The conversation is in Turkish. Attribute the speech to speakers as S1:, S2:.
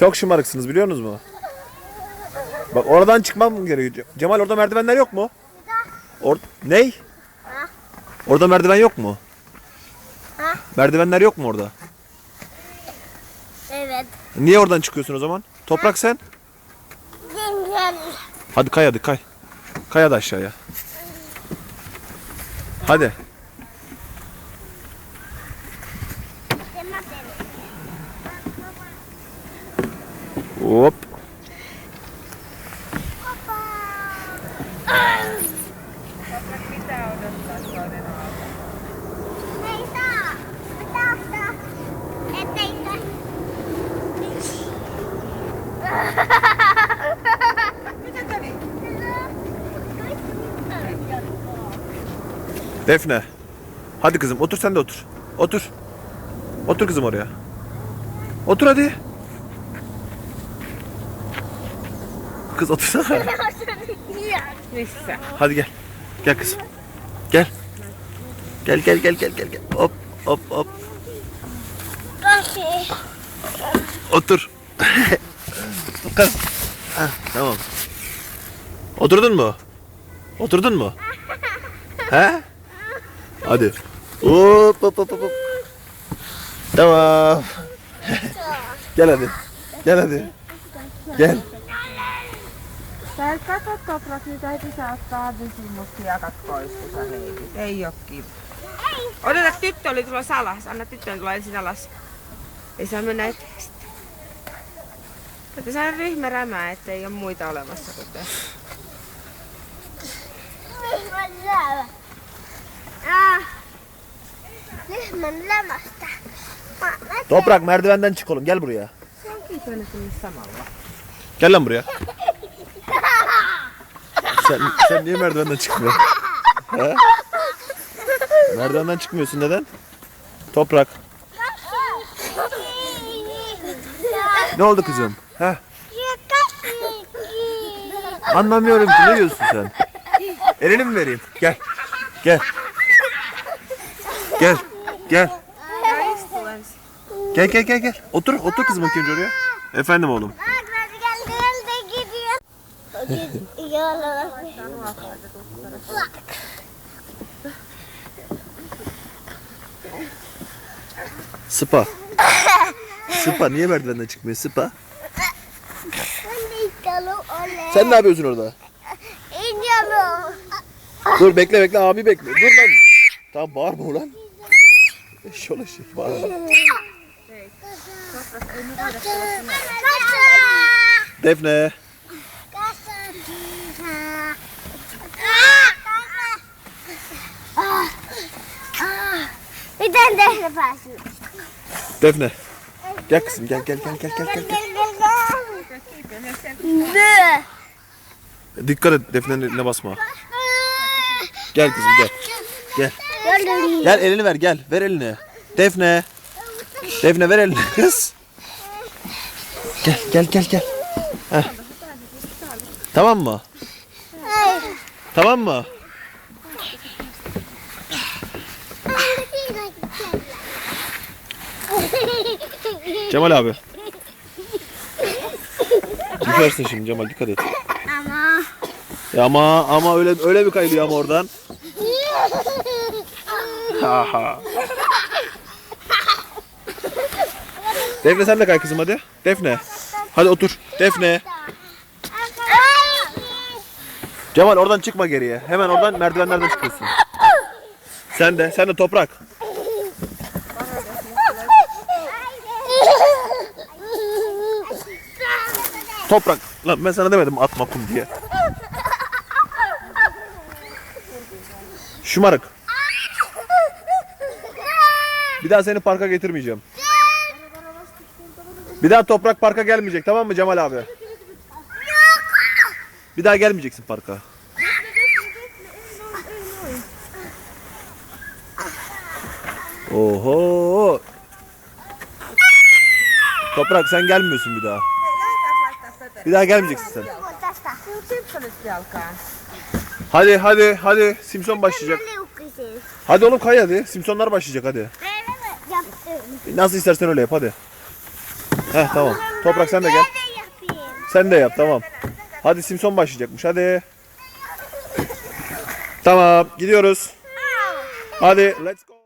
S1: Çok şımarıksınız biliyor musunuz mu? Bak oradan çıkmam gerekiyor. Cemal orada merdivenler yok mu? Or Ney? Orada merdiven yok mu?
S2: Ha?
S1: Merdivenler yok mu orada?
S2: Evet.
S1: Niye oradan çıkıyorsun o zaman? Toprak sen.
S2: Güzel.
S1: Hadi kay hadi kay. Kay hadi aşağıya. Hadi.
S3: Kävi?
S1: Defne. Hadi kızım otur sen de otur. Otur. Otur kızım oraya. Otur hadi. Kız otursana.
S3: Missä?
S1: Hadi gel. Gel kızım. Gel. Gel gel gel gel gel. gel. Hop hop hop. Otur. Kız. Heh, tamam. Oturdun mu? Oturdun mu? He? Hadi. Hop hop hop. hop. Tamam. Gel hadi. Gel hadi. Gel.
S3: Sä et katso Toprak, niin täytyy sä ottaa vesimustiekat pois, kun sä heitit. Ei oo kiva. Odota, tyttö oli tulossa alas. Anna tyttöön tulla ensin alas. Ei saa mennä eteen sitten. Täytyy saada ryhmä rämää, ettei oo muita olemassa kuin te.
S2: Lehmän lämä. Ah. Lehmän lämästä. Mä, mä
S1: Toprak merdivenden çık oğlum gel buraya.
S3: Se on kiitollinen sinne samalla.
S1: Gel lan buraya. Sen, sen niye merdivenden çıkmıyorsun? He? Merdivenden çıkmıyorsun neden? Toprak. Ne oldu kızım? He? Anlamıyorum ki ne diyorsun sen? Elini mi vereyim? Gel. Gel. Gel. Gel. Gel gel gel gel. Otur otur kızım bakayım oraya. Efendim oğlum. Sıpa. Sıpa niye merdivenden çıkmıyor Sıpa? Sen ne yapıyorsun orada? Dur bekle bekle abi bekle. Dur lan. Tamam bağırma ulan. Şöyle şey bağırma. Defne.
S2: Bir tane de yaparsın.
S1: Defne. Gel kızım gel gel gel gel gel gel. gel. Dikkat et Defne'nin eline basma. Gel kızım gel. Gel. Gel elini ver gel. Ver elini. Defne. Defne ver elini kız. Gel gel gel gel. Heh. Tamam mı? Tamam mı? Cemal abi. Düşersin şimdi Cemal dikkat et.
S2: Ama.
S1: Ya ama ama öyle öyle bir kayılıyor ama oradan. Ha ha. Defne sen de kay kızım hadi. Defne. Hadi otur. Defne. Cemal oradan çıkma geriye. Hemen oradan merdivenlerden çıkıyorsun. Sen de, sen de toprak. Toprak. Lan ben sana demedim atma kum diye. Şımarık. Bir daha seni parka getirmeyeceğim. Bir daha toprak parka gelmeyecek tamam mı Cemal abi? Bir daha gelmeyeceksin parka. Oho. Toprak sen gelmiyorsun bir daha. Bir daha gelmeyeceksin sen. Hadi hadi hadi Simpson başlayacak. Hadi oğlum kay hadi. Simpsonlar başlayacak hadi.
S2: Yaptın?
S1: Nasıl istersen öyle yap hadi. Heh tamam. Toprak sen de gel. Sen de yap tamam. Hadi Simpson başlayacakmış hadi. Tamam gidiyoruz. Hadi let's go.